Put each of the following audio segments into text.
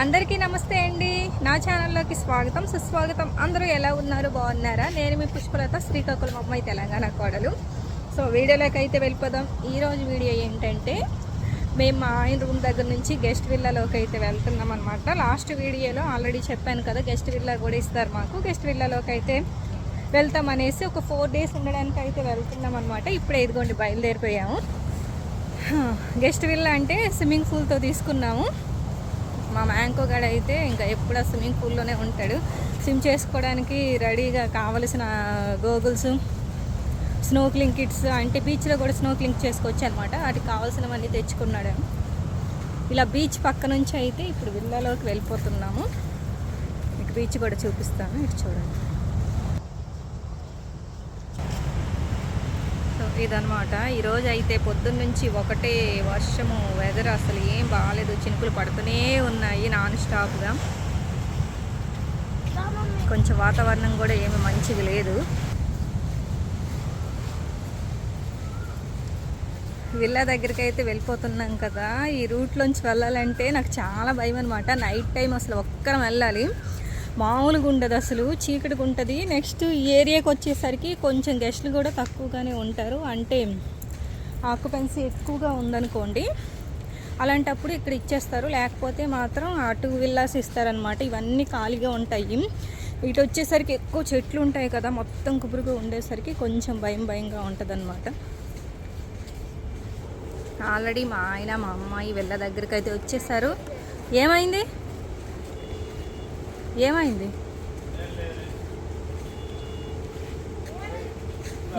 అందరికీ నమస్తే అండి. నా ఛానల్లోకి స్వాగతం సుస్వాగతం. అందరూ ఎలా ఉన్నారు? బాగున్నారా? నేను మీ పుష్పలత శ్రీకాకుళం అమ్మాయి తెలంగాణ కోడలు. సో వీడియోలోకి అయితే వెళ్ళిపోదాం. ఈరోజు వీడియో ఏంటంటే మేము మా ఆయన రూమ్ దగ్గర నుంచి గెస్ట్ విల్లాలోకి అయితే వెళ్తున్నాం అనమాట లాస్ట్ వీడియోలో ఆల్రెడీ చెప్పాను కదా గెస్ట్ విల్లా కూడా ఇస్తారు మాకు. గెస్ట్ విల్లాలోకి అయితే వెళ్తాం అనేసి ఒక ఫోర్ డేస్ ఉండడానికి అయితే వెళ్తున్నాం అనమాట ఇప్పుడే ఇదిగోండి బయలుదేరిపోయాము. గెస్ట్ విల్లా అంటే స్విమ్మింగ్ పూల్తో తీసుకున్నాము. మా మ్యాంకో గడ అయితే ఇంకా ఎప్పుడు ఆ స్విమ్మింగ్ పూల్లోనే ఉంటాడు. స్విమ్ చేసుకోవడానికి రెడీగా కావలసిన గోగుల్స్ స్నోక్లింగ్ కిట్స్ అంటే బీచ్లో కూడా స్నోక్లింగ్ చేసుకోవచ్చు అనమాట వాటికి కావాల్సినవన్నీ తెచ్చుకున్నాడు. ఇలా బీచ్ పక్క నుంచి అయితే ఇప్పుడు విల్లాలోకి వెళ్ళిపోతున్నాము. మీకు బీచ్ కూడా చూపిస్తాను. ఇటు చూడండి. ఇదనమాట ఈరోజు అయితే పొద్దున్న నుంచి ఒకటే వర్షము వెదర్ అసలు ఏం బాగాలేదు చినుకులు పడుతూనే ఉన్నాయి నాన్ స్టాప్గా. కొంచెం వాతావరణం కూడా ఏమి మంచిగా లేదు. విల్లా దగ్గరికి అయితే వెళ్ళిపోతున్నాం కదా. ఈ రూట్లోంచి వెళ్ళాలంటే నాకు చాలా భయం అనమాట నైట్ టైం అసలు ఒక్కరం వెళ్ళాలి. మామూలుగా ఉండదు అసలు చీకటిగా ఉంటుంది. నెక్స్ట్ ఈ ఏరియాకి వచ్చేసరికి కొంచెం గెస్ట్లు కూడా తక్కువగానే ఉంటారు. అంటే ఆక్యుపెన్సీ ఎక్కువగా ఉందనుకోండి అలాంటప్పుడు ఇక్కడ ఇచ్చేస్తారు. లేకపోతే మాత్రం అటు విల్లాస్ ఇస్తారనమాట ఇవన్నీ ఖాళీగా ఉంటాయి. ఇటు వచ్చేసరికి ఎక్కువ చెట్లు ఉంటాయి కదా మొత్తం కుబురుగా ఉండేసరికి కొంచెం భయం భయంగా ఉంటుంది ఆల్రెడీ మా ఆయన మా అమ్మాయి వెళ్ళ దగ్గరికి అయితే వచ్చేసారు. ఏమైంది? ఏమైంది?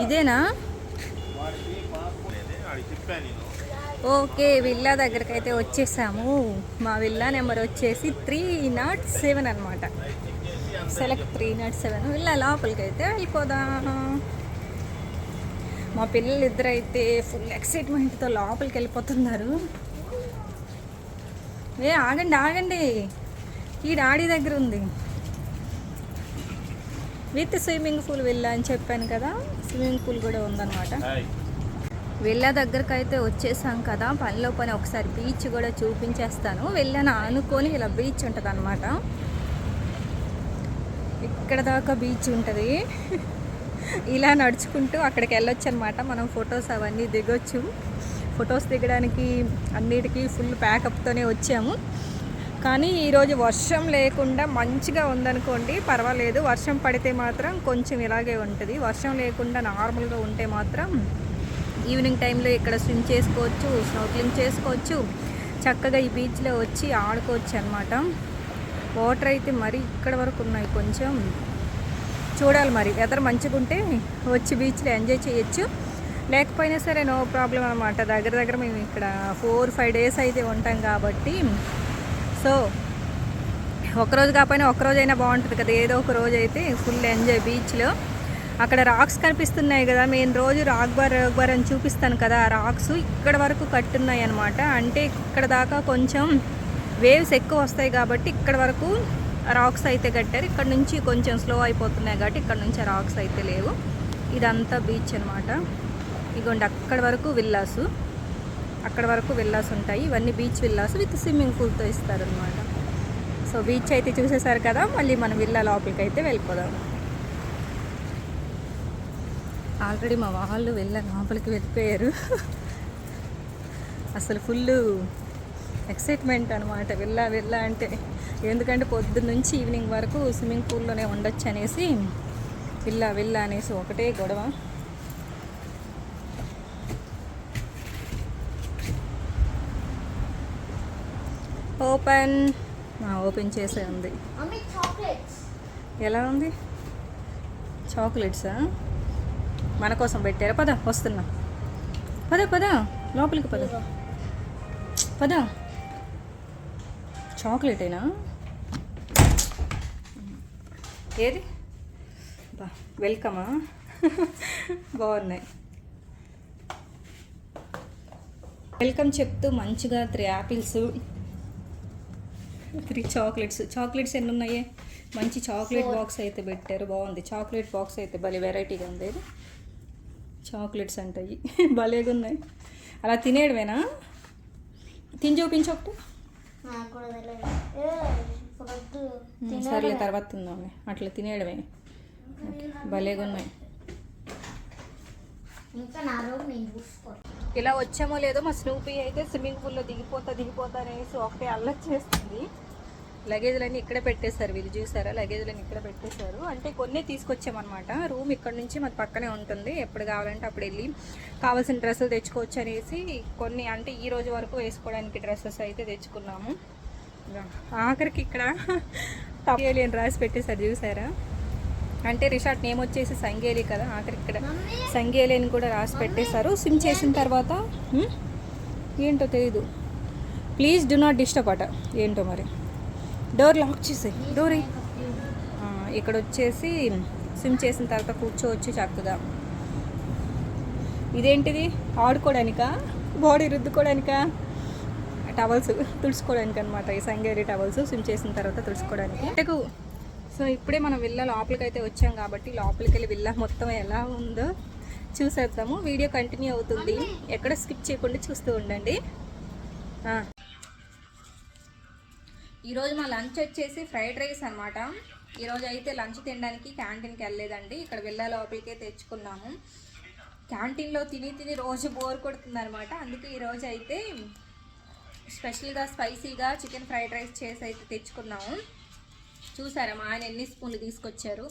ఇదేనా? ఓకే విల్లా దగ్గరికి అయితే వచ్చేసాము. మా విల్లా నెంబర్ వచ్చేసి త్రీ నాట్ సెవెన్ అనమాట select three naught seven. Villa లోపలికి అయితే వెళ్ళిపోదాం. మా పిల్లలు ఇద్దరు అయితే ఫుల్ ఎక్సైట్మెంట్తో లోపలికి వెళ్ళిపోతున్నారు ఏ ఆగండి ఆగండి. ఈ డాడీ దగ్గర ఉంది. విత్ స్విమ్మింగ్ పూల్ వెళ్ళా అని చెప్పాను కదా స్విమ్మింగ్ పూల్ కూడా ఉందన్నమాట. వెళ్ళా దగ్గరకు అయితే వచ్చేసాం కదా పనిలో పని ఒకసారి బీచ్ కూడా చూపించేస్తాను. వెళ్ళాను అనుకొని ఇలా బీచ్ ఉంటుంది అనమాట ఇక్కడ దాకా బీచ్ ఉంటుంది. ఇలా నడుచుకుంటూ అక్కడికి వెళ్ళొచ్చు అనమాట మనం ఫొటోస్ అవన్నీ దిగొచ్చు. ఫొటోస్ దిగడానికి అన్నిటికీ ఫుల్ ప్యాకప్తోనే వచ్చాము. కానీ ఈరోజు వర్షం లేకుండా మంచిగా ఉందనుకోండి పర్వాలేదు. వర్షం పడితే మాత్రం కొంచెం ఇలాగే ఉంటుంది. వర్షం లేకుండా నార్మల్గా ఉంటే మాత్రం ఈవినింగ్ టైంలో ఇక్కడ స్విమ్ చేసుకోవచ్చు స్నోక్లింగ్ చేసుకోవచ్చు. చక్కగా ఈ బీచ్లో వచ్చి ఆడుకోవచ్చు అనమాట వాటర్ అయితే మరి ఇక్కడ వరకు ఉన్నాయి కొంచెం. చూడాలి మరి. వెదర్ మంచిగా ఉంటే వచ్చి బీచ్లో ఎంజాయ్ చేయొచ్చు. లేకపోయినా సరే నో ప్రాబ్లం అనమాట దగ్గర దగ్గర మేము ఇక్కడ ఫోర్ ఫైవ్ డేస్ అయితే ఉంటాం కాబట్టి సో ఒకరోజు కాకపోయినా ఒకరోజైనా బాగుంటుంది కదా. ఏదో ఒక రోజు అయితే ఫుల్ ఎంజాయ్ బీచ్లో. అక్కడ రాక్స్ కనిపిస్తున్నాయి కదా. నేను రోజు రాక్ బార్ రాక్ బార్ అని చూపిస్తాను కదా. ఆ రాక్స్ ఇక్కడ వరకు కట్టున్నాయి అనమాట అంటే ఇక్కడ దాకా కొంచెం వేవ్స్ ఎక్కువ వస్తాయి కాబట్టి ఇక్కడ వరకు రాక్స్ అయితే కట్టారు. ఇక్కడ నుంచి కొంచెం స్లో అయిపోతున్నాయి కాబట్టి ఇక్కడ నుంచి రాక్స్ అయితే లేవు. ఇదంతా బీచ్ అనమాట ఇగోండి అక్కడ వరకు విల్లాసు. అక్కడ వరకు విల్లాస్ ఉంటాయి. ఇవన్నీ బీచ్ విల్లాస్ విత్ స్విమ్మింగ్ పూల్తో ఇస్తారనమాట సో బీచ్ అయితే చూసేసారు కదా మళ్ళీ మన విల్లా లోపలికి అయితే వెళ్ళిపోదాం. ఆల్రెడీ మా వాళ్ళు వెళ్ళ లోపలికి వెళ్ళిపోయారు. అసలు ఫుల్ ఎక్సైట్మెంట్ అనమాట వెళ్ళా వెళ్ళా అంటే ఎందుకంటే పొద్దున్న నుంచి ఈవినింగ్ వరకు స్విమ్మింగ్ పూల్లోనే ఉండొచ్చు అనేసి వెళ్ళా వెళ్ళా అనేసి ఒకటే గొడవ. ఓపెన్. ఓపెన్ చేసే ఉంది. ఎలా ఉంది? చాక్లెట్సా? మన కోసం పెట్టారా? పద వస్తున్నా. పద పద లోపలికి పద. పద. చాక్లెటేనా? ఏది? బా వెల్కమా? బాగున్నాయి. వెల్కమ్ చెప్తూ మంచిగా three apples three chocolates. Chocolates ఎన్ని ఉన్నాయి మంచి చాక్లెట్ బాక్స్ అయితే పెట్టారు. బాగుంది. చాక్లెట్ బాక్స్ అయితే భలే వెరైటీగా ఉంది. ఇది చాక్లెట్స్ అంటాయి భలేగా ఉన్నాయి. అలా తినేయడమేనా? తిని చూపించు ఒకటి. సర్లే తర్వాత తిందాంలే. అట్లా తినేయడమే. భలేగా ఉన్నాయి. ఇలా వచ్చామో లేదో మా స్నూపీ అయితే స్విమ్మింగ్ పూల్లో దిగిపోతా దిగిపోతా అనేసి ఒకటే అల్లరి చేస్తుంది. లగేజ్లన్నీ ఇక్కడే పెట్టేశారు. వీళ్ళు చూసారా? లగేజ్లన్నీ ఇక్కడ పెట్టేశారు. అంటే కొన్ని తీసుకొచ్చామన్నమాట. రూమ్ ఇక్కడ నుంచి మాకు పక్కనే ఉంటుంది. ఎప్పుడు కావాలంటే అప్పుడు వెళ్ళి కావాల్సిన డ్రెస్సులు తెచ్చుకోవచ్చు అనేసి కొన్ని అంటే ఈ రోజు వరకు వేసుకోవడానికి డ్రెస్సెస్ అయితే తెచ్చుకున్నాము. ఆఖరికి ఇక్కడ సంగేలి అని రాసి పెట్టేశారు. చూసారా? అంటే రిసార్ట్ నేమ్ వచ్చేసి సంగేలి కదా? ఆఖరికి ఇక్కడ సంగేలి అని కూడా రాసి పెట్టేశారు. స్విమ్ చేసిన తర్వాత ఏంటో తెలీదు. ప్లీజ్ డు నాట్ డిస్టర్బ్ అట. ఏంటో మరి? డోర్ లాక్ చేసేయి. డోర్ ఇక్కడ వచ్చేసి స్విమ్ చేసిన తర్వాత కూర్చోవచ్చు చక్కగా. ఇదేంటిది? ఆడుకోవడానికా బాడీ రుద్దుకోవడానికా టవల్స్ తుడుచుకోవడానికి అనమాట ఈ సంగేరి టవల్స్ స్విమ్ చేసిన తర్వాత తుడుచుకోవడానికి ఇటకు సో ఇప్పుడే మనం విల్ల లోపలికి అయితే వచ్చాం కాబట్టి లోపలికి వెళ్ళి విల్ల మొత్తం ఎలా ఉందో చూసేద్దాము. వీడియో కంటిన్యూ అవుతుంది. ఎక్కడ స్కిప్ చేయకుండా చూస్తూ ఉండండి. ఈరోజు మా లంచ్ వచ్చేసి ఫ్రైడ్ రైస్ అనమాట ఈరోజు అయితే లంచ్ తినడానికి క్యాంటీన్కి వెళ్ళలేదండి. ఇక్కడ వెళ్ళే లోపలికే తెచ్చుకున్నాము. క్యాంటీన్లో తిని తిని రోజు బోర్ కొడుతుంది అనమాట అందుకే ఈరోజు అయితే స్పెషల్గా స్పైసీగా చికెన్ ఫ్రైడ్ రైస్ చేసి అయితే తెచ్చుకున్నాము. చూసారా మా ఆయన ఎన్ని స్పూన్లు తీసుకొచ్చారు?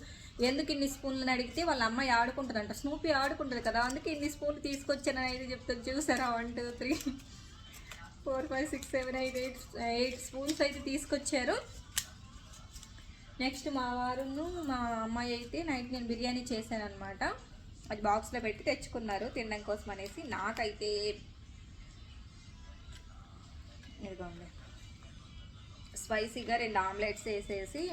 ఎందుకు ఇన్ని స్పూన్లు అడిగితే వాళ్ళ అమ్మాయి ఆడుకుంటుందంట. స్నూపీ ఆడుకుంటుంది కదా అందుకే ఇన్ని స్పూన్లు తీసుకొచ్చానని అయితే చెప్తాను చూసారా? One two three four five six seven eight eight eight spoons అయితే తీసుకొచ్చారు. నెక్స్ట్ మా వారును మా అమ్మాయి అయితే నైట్ నేను బిర్యానీ చేశాను అనమాట అది బాక్స్లో పెట్టి తెచ్చుకున్నారు తినడం కోసం అనేసి. నాకైతే ఇదిగోండి. స్పైసీగా రెండు ఆమ్లెట్స్ వేసేసి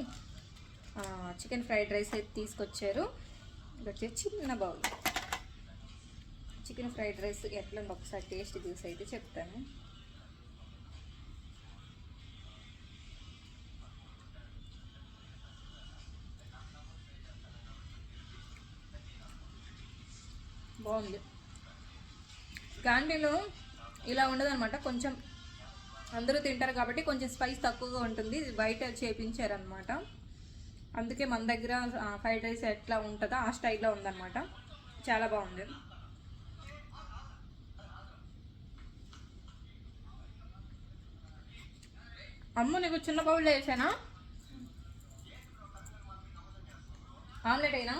చికెన్ ఫ్రైడ్ రైస్ అయితే తీసుకొచ్చారు. ఇది వచ్చేసి చిన్న బౌల్. చికెన్ ఫ్రైడ్ రైస్ ఎట్లా ఒకసారి టేస్ట్ చూసి అయితే చెప్తాను. బాగుంది. క్యాంటీన్లో ఇలా ఉండదనమాట కొంచెం అందరూ తింటారు కాబట్టి కొంచెం స్పైస్ తక్కువగా ఉంటుంది. ఇది బయట చేపించారనమాట అందుకే మన దగ్గర ఫ్రైడ్ రైస్ ఎట్లా ఉంటుందో ఆ స్టైల్లో ఉందన్నమాట. చాలా బాగుంది. అమ్మ నీకు చిన్న బౌల్లో వేసానా ఆమ్లెట్ అయినా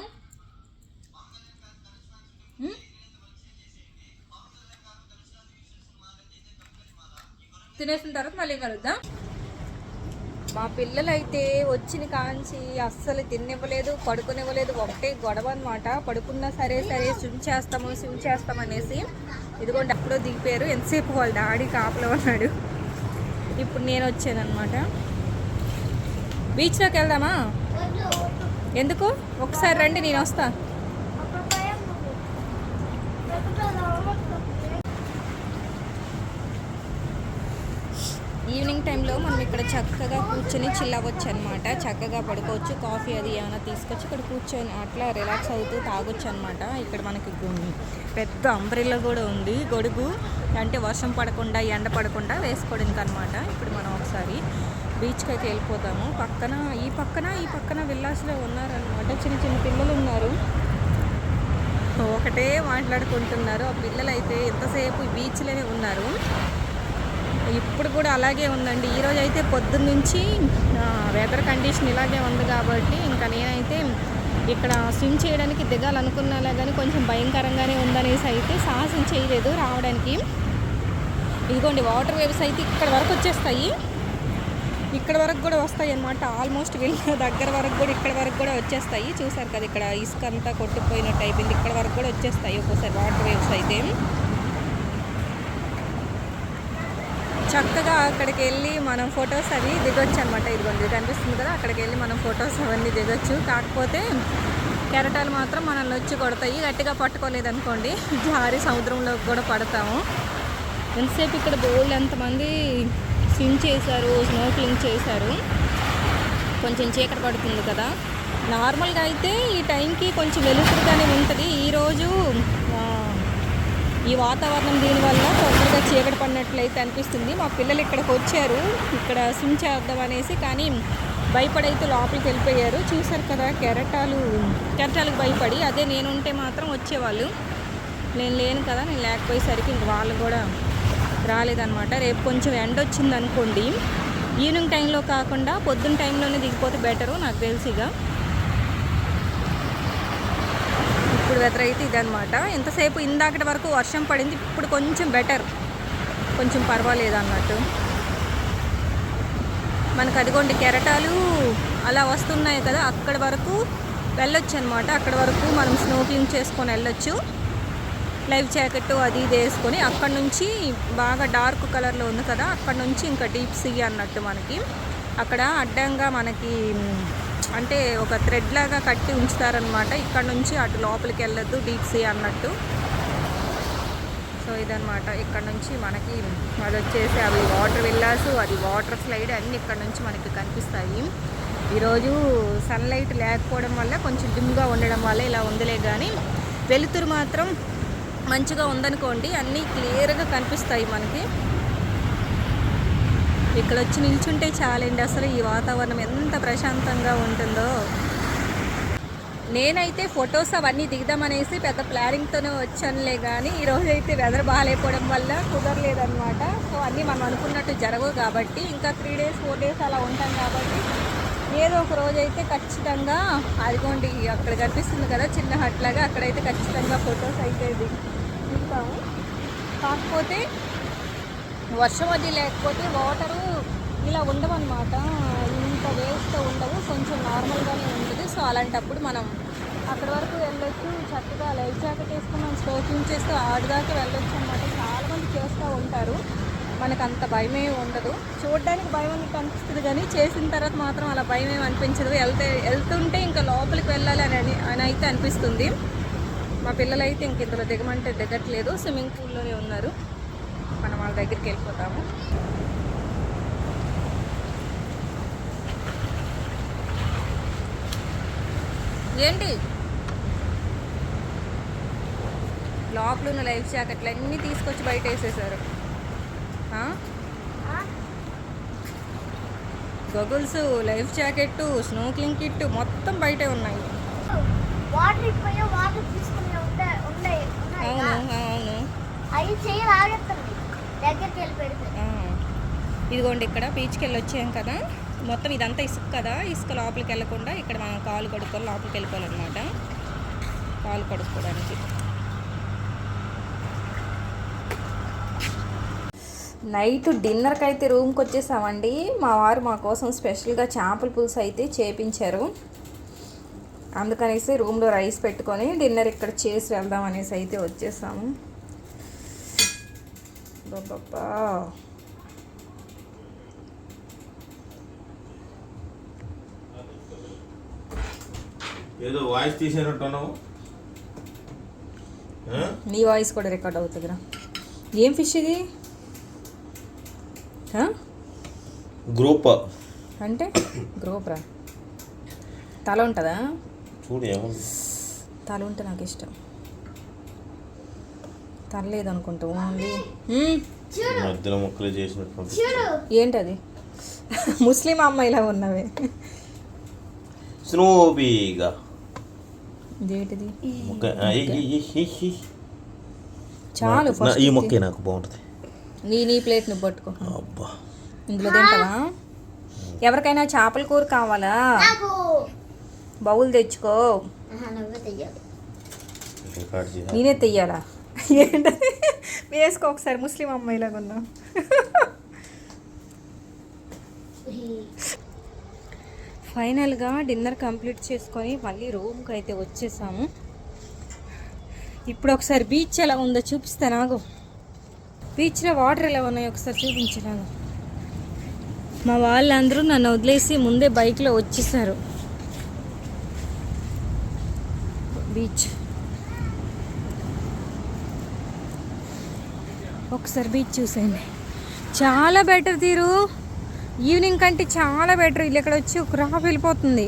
తినేసిన తర్వాత మళ్ళీ కలుద్దాం. మా పిల్లలైతే వచ్చిన కాంచి అస్సలు తినివ్వలేదు పడుకునివ్వలేదు. ఒకటే గొడవ అనమాట పడుకున్నా సరే సరే స్విమ్ చేస్తాము స్విమ్ చేస్తామనేసి ఇదిగోండి అప్పుడో దిగిపోయారు. ఎంతసేపు వాళ్ళ డాడీ కాపలో ఉన్నాడు. ఇప్పుడు నేను వచ్చానమాట బీచ్లోకి వెళ్దామా? ఎందుకు? ఒకసారి రండి నేను వస్తాను అక్కడ భయం ఉంది. లేకపోతే అది అవ్వదు. ఈవినింగ్ టైంలో మనం ఇక్కడ చక్కగా కూర్చొని చిల్ అవ్వచ్చు అనమాట చక్కగా పడుకోవచ్చు కాఫీ అది ఏమైనా తీసుకొచ్చి ఇక్కడ కూర్చొని అట్లా రిలాక్స్ అవుతూ తాగొచ్చు అనమాట ఇక్కడ మనకి పెద్ద అంబ్రెల్లా కూడా ఉంది. గొడుగు అంటే వర్షం పడకుండా ఎండ పడకుండా వేసుకోవడానికి అనమాట ఇప్పుడు మనం ఒకసారి బీచ్కి అయితే వెళ్ళిపోతాము. పక్కన ఈ పక్కన ఈ పక్కన విల్లాస్లో ఉన్నారనమాట చిన్న చిన్న పిల్లలు ఉన్నారు. ఒకటే మాట్లాడుకుంటున్నారు. ఆ పిల్లలు అయితే ఎంతసేపు ఈ బీచ్లోనే ఉన్నారు. ఇప్పుడు కూడా అలాగే ఉందండి. ఈరోజు అయితే పొద్దున్నుంచి వెదర్ కండిషన్ ఇలాగే ఉంది కాబట్టి ఇంకా నేనైతే ఇక్కడ స్విమ్ చేయడానికి దిగాలనుకున్నాలే కానీ కొంచెం భయంకరంగానే ఉందనేసి అయితే సాహసం చేయలేదు రావడానికి. ఇదిగోండి వాటర్ వేవ్స్ అయితే ఇక్కడ వరకు వచ్చేస్తాయి. ఇక్కడ వరకు కూడా వస్తాయి అన్నమాట. ఆల్మోస్ట్ వెళ్ళిన దగ్గర వరకు కూడా ఇక్కడ వరకు కూడా వచ్చేస్తాయి. చూసారు కదా ఇక్కడ ఇసుక అంతా కొట్టుకుపోయినట్టు అయిపోయింది. ఇక్కడ వరకు కూడా వచ్చేస్తాయి ఒక్కోసారి వాటర్ వేవ్స్ అయితే. చక్కగా అక్కడికి వెళ్ళి మనం ఫొటోస్ అవి దిగొచ్చు అనమాట ఇదిగోండి కనిపిస్తుంది కదా అక్కడికి వెళ్ళి మనం ఫొటోస్ అవన్నీ దిగొచ్చు. కాకపోతే కెరటాలు మాత్రం మనల్ని వచ్చి కొడతాయి. గట్టిగా పట్టుకోలేదనుకోండి జారి సముద్రంలోకి కూడా పడతాము. ఎంతసేపు ఇక్కడ బోల్డ్ ఎంతమంది స్విమ్ చేశారు స్నోక్లింగ్ చేశారు? కొంచెం చీకటి పడుతుంది కదా. నార్మల్గా అయితే ఈ టైంకి కొంచెం వెలుతురుగానే ఉంటుంది. ఈరోజు ఈ వాతావరణం దీనివల్ల తొందరగా చీకటి పడినట్లయితే అనిపిస్తుంది. మా పిల్లలు ఇక్కడికి వచ్చారు. ఇక్కడ స్విమ్ చేద్దాం అనేసి కానీ భయపడైతే లోపలికి వెళ్ళిపోయారు. చూసారు కదా కెరటాలు కెరటాలకు భయపడి అదే నేను ఉంటే మాత్రం వచ్చేవాళ్ళు. నేను లేను కదా నేను లేకపోయేసరికి ఇంక వాళ్ళు కూడా రాలేదనమాట రేపు కొంచెం ఎండ వచ్చింది అనుకోండి ఈవినింగ్ టైంలో కాకుండా పొద్దున్న టైంలోనే దిగిపోతే బెటరు నాకు తెలిసిగా ఇక ఇప్పుడు వెదర్ అయితే ఇదనమాట ఎంతసేపు ఇందాకటి వరకు వర్షం పడింది ఇప్పుడు కొంచెం బెటర్ కొంచెం పర్వాలేదు అన్నట్టు మనకు అదిగోండి కెరటాలు అలా వస్తున్నాయి కదా అక్కడి వరకు వెళ్ళొచ్చు అనమాట అక్కడ వరకు మనం స్నోకింగ్ చేసుకొని వెళ్ళొచ్చు. లైఫ్ జాకెట్ అది ఇది వేసుకొని అక్కడ నుంచి బాగా డార్క్ కలర్లో ఉంది కదా అక్కడ నుంచి ఇంకా డీప్ సీ అన్నట్టు మనకి. అక్కడ అడ్డంగా మనకి అంటే ఒక థ్రెడ్ లాగా కట్టి ఉంచుతారనమాట ఇక్కడ నుంచి అటు లోపలికి వెళ్ళొద్దు డీప్ సీ అన్నట్టు. సో ఇదనమాట ఇక్కడ నుంచి మనకి అది వచ్చేసి అవి వాటర్ విల్లాస్ అది వాటర్ స్లైడ్ అన్నీ ఇక్కడ నుంచి మనకి కనిపిస్తాయి. ఈరోజు సన్లైట్ లేకపోవడం వల్ల కొంచెం డిమ్గా ఉండడం వల్ల ఇలా ఉందిలే కానీ వెలుతురు మాత్రం మంచిగా ఉందనుకోండి అన్నీ క్లియర్గా కనిపిస్తాయి మనకి. ఇక్కడ వచ్చి నిల్చుంటే చాలండి. అసలు ఈ వాతావరణం ఎంత ప్రశాంతంగా ఉంటుందో. నేనైతే ఫొటోస్ అవన్నీ దిగుదామనేసి పెద్ద ప్లానింగ్తోనే వచ్చానులే కానీ ఈరోజు అయితే వెదర్ బాగాలేకపోవడం వల్ల కుదరలేదన్నమాట. సో అన్నీ మనం అనుకున్నట్టు జరగవు కాబట్టి ఇంకా త్రీ డేస్ ఫోర్ డేస్ అలా ఉంటాం కాబట్టి ఏదో ఒక రోజు అయితే ఖచ్చితంగా అదిగోండి అక్కడ కనిపిస్తుంది కదా చిన్న హట్లాగా అక్కడైతే ఖచ్చితంగా ఫొటోస్ అయితే దిగుతాము. కాకపోతే వర్షం అది లేకపోతే వాటరు ఇలా ఉండవన్నమాట. ఇంత వేస్ట్ ఉండవు కొంచెం నార్మల్గానే ఉంటుంది. సో అలాంటప్పుడు మనం అక్కడ వరకు వెళ్ళొచ్చు. చక్కగా లైఫ్ జాకెట్ వేసుకుని మనం స్టోకింగ్ చేస్తూ ఆడిదాకా వెళ్ళొచ్చు అనమాట చాలామంది చేస్తూ ఉంటారు. మనకు అంత భయమే ఉండదు. చూడడానికి భయం అని అనిపిస్తుంది కానీ చేసిన తర్వాత మాత్రం అలా భయం ఏమి అనిపించదు. వెళ్తే వెళ్తుంటే ఇంకా లోపలికి వెళ్ళాలి అని అని- అయితే అనిపిస్తుంది. మా పిల్లలైతే ఇంక ఇందులో దిగమంటే దిగట్లేదు. స్విమ్మింగ్ పూల్లోనే ఉన్నారు. మనం వాళ్ళ దగ్గరికి వెళ్ళిపోతాము. ఏంటి? లోపల ఉన్న లైఫ్ జాకెట్లు అన్నీ తీసుకొచ్చి బయట వేసేసారు? Goggles life jacket snorkelling kit మొత్తం బయటే ఉన్నాయి. అవును అవును. అవి చెయ్యి ఇదిగోండి ఇక్కడ బీచ్కి వెళ్ళి వచ్చాం కదా. మొత్తం ఇదంతా ఇసుక కదా. ఇసుక లోపలికి వెళ్ళకుండా ఇక్కడ మనం కాలు కడుక్కొని లోపలికి వెళ్ళిపోవాలన్నమాట కాలు కడుక్కోవడానికి. నైట్ డిన్నర్కి అయితే రూమ్కి వచ్చేసామండి మా వారు మా కోసం స్పెషల్గా చేపల పులుసు అయితే చేపించారు. అందుకనేసి రూమ్లో రైస్ పెట్టుకొని డిన్నర్ ఇక్కడ చేసి వెళ్దాం అనేసి అయితే వచ్చేసాము. బాబా ఏదో వాయిస్ తీసేనట్టున్నావు? నీ వాయిస్ కూడా రికార్డ్ అవుతుందిరా. ఏం ఫిష్ ఇది? గ్రూప్. అంటే? గ్రోప్రా? తల ఉంటుందా? చూడు తల ఉంటే నాకు ఇష్టం. తల లేదనుకుంటా ఓన్లీ. మధ్యలో ముక్కలు చేసినట్టు ఏంటది? ముస్లిం అమ్మాయిలా ఉన్నవే. స్నోబీగా. ఇదేంటిది. చాలు ఈ మొక్కే నాకు బాగుంటుంది. నీ నీ ప్లేట్ నువ్వు పట్టుకో. అబ్బా. ఇందులో తింటావా? ఎవరికైనా చేపల కూర కావాలా? నాకు. బౌల్ తెచ్చుకో. నేనే తెయ్యాలా? ఏంటది వేసుకో ఒకసారి ముస్లిం అమ్మాయిలాగా ఉన్నా. ఫైనల్గా డిన్నర్ కంప్లీట్ చేసుకొని మళ్ళీ రూమ్కి అయితే వచ్చేసాము. ఇప్పుడు ఒకసారి బీచ్ ఎలా ఉందో చూపిస్తా నాకు బీచ్లో వాటర్ ఎలా ఉన్నాయో ఒకసారి చూపించలాగా మా వాళ్ళందరూ నన్ను వదిలేసి ముందే బైక్లో వచ్చేసారు. బీచ్. ఒకసారి బీచ్ చూసేయండి. చాలా బెటర్ తీరు. ఈవినింగ్ కంటే చాలా బెటర్ వీళ్ళు ఇక్కడ వచ్చి ఒక రాఫ్ వెళ్ళిపోతుంది.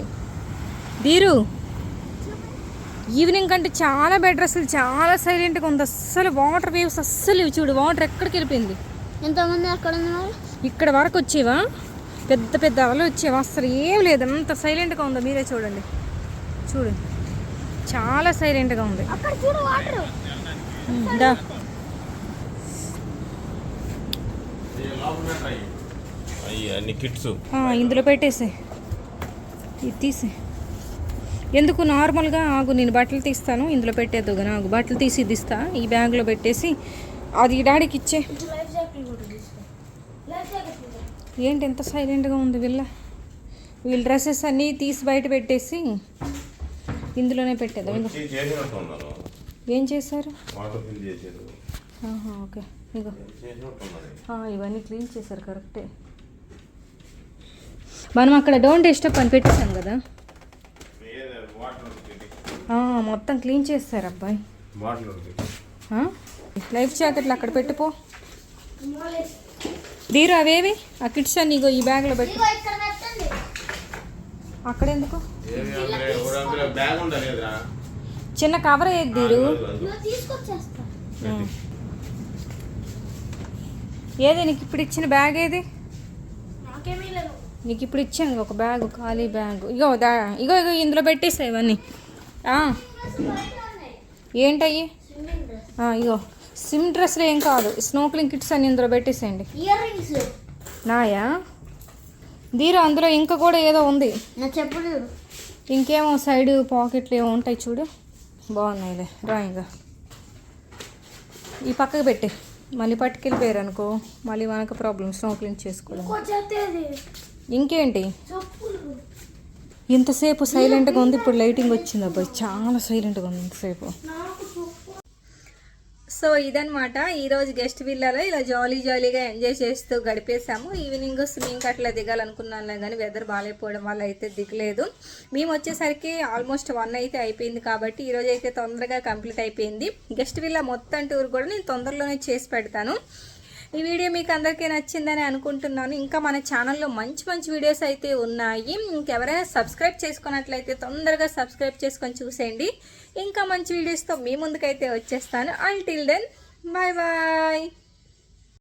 దీరు ఈవినింగ్ కంటే చాలా బెటర్ అసలు. చాలా సైలెంట్గా ఉంది. అస్సలు వాటర్ వేవ్స్ అస్సలు ఇవి చూడు వాటర్ ఎక్కడికి వెళ్ళిపోయింది? ఎంతమంది అక్కడ ఇక్కడ వరకు వచ్చేవా? పెద్ద పెద్ద అలలు వచ్చేవి? అసలు ఏం లేదు. ఎంత సైలెంట్గా ఉందో? మీరే చూడండి. చూడండి చాలా సైలెంట్గా ఉంది. అక్కడ చూడు వాటర్ ఉమ్, దా. అన్ని కిట్స్. ఇందులో పెట్టేసే. ఇది తీసే. ఎందుకు నార్మల్గా ఆగు నేను బట్టలు తీస్తాను ఇందులో పెట్టేద్దు కానీ ఆగు బట్టలు తీసి ఇది ఇస్తా ఈ బ్యాగ్లో పెట్టేసి అది ఈ డాడీకి ఇచ్చే. ఏంటి ఎంత సైలెంట్గా ఉంది వీళ్ళ? వీళ్ళ డ్రెస్సెస్ అన్నీ తీసి బయట పెట్టేసి ఇందులోనే పెట్టేద్దాం ఏం చేశారు? ఓకే. ఇగో. ఇవన్నీ క్లీన్ చేశారు కరెక్టే. మనం అక్కడ డోంట్ డిస్టర్బ్ అని పెట్టేశాం కదా? మొత్తం క్లీన్ చేస్తారు అబ్బాయి? లైఫ్ జాకెట్లు అక్కడ పెట్టుపో. దీరు అవేవి ఆ కిట్స్ అన్ని ఇగో ఈ బ్యాగ్లో పెట్టు. అక్కడ ఎందుకు? చిన్న కవర్ అయ్యేది దీరు. ఏది? నీకు ఇప్పుడు ఇచ్చిన బ్యాగ్ ఏది? నీకు ఇప్పుడు ఇచ్చాను ఒక బ్యాగ్ ఖాళీ బ్యాగ్ ఇగో దా ఇగో ఇగో ఇందులో పెట్టేసాయి ఇవన్నీ. ఏంటయ్యి? ఇగో. సిమ్ డ్రెస్లు ఏం కాదు. స్నోక్లింగ్ కిట్స్ అని ఇందులో పెట్టేసేయండి. నాయా? దీరు అందులో ఇంకా కూడా ఏదో ఉంది. ఇంకేమో సైడ్ పాకెట్లు ఏమో ఉంటాయి చూడు. బాగున్నాయిలే. డ్రాయింగ్ ఈ పక్కకు పెట్టి మళ్ళీ పట్టుకెళ్ళిపోయారు అనుకో మళ్ళీ మనకు ప్రాబ్లమ్ స్నోక్లింగ్ చేసుకోవడం. ఇంకేంటి? ఇంతసేపు సైలెంట్గా ఉంది ఇప్పుడు లైటింగ్ వచ్చింది అబ్బాయి చాలా సైలెంట్గా ఉంది ఇంతసేపు. సో ఇదనమాట ఈరోజు గెస్ట్ విల్లాలో ఇలా జాలీ జాలీగా ఎంజాయ్ చేస్తూ గడిపేసాము ఈవినింగ్ స్విమ్మింగ్ అట్లా దిగాలనుకున్నాను కానీ వెదర్ బాగాలేకపోవడం వల్ల అయితే దిగలేదు. మేము వచ్చేసరికి ఆల్మోస్ట్ వన్ అయితే అయిపోయింది కాబట్టి ఈరోజు అయితే తొందరగా కంప్లీట్ అయిపోయింది. గెస్ట్ విల్లా మొత్తం టూర్ కూడా నేను తొందరలోనే చేసి పెడతాను. ఈ వీడియో మీకు అందరికీ నచ్చిందని అనుకుంటున్నాను. ఇంకా మన ఛానల్లో మంచి మంచి వీడియోస్ అయితే ఉన్నాయి. ఇంకెవరైనా సబ్స్క్రైబ్ చేసుకున్నట్లయితే తొందరగా సబ్స్క్రైబ్ చేసుకొని చూసేయండి. ఇంకా మంచి వీడియోస్తో మీ ముందుకైతే వచ్చేస్తాను. Until then bye bye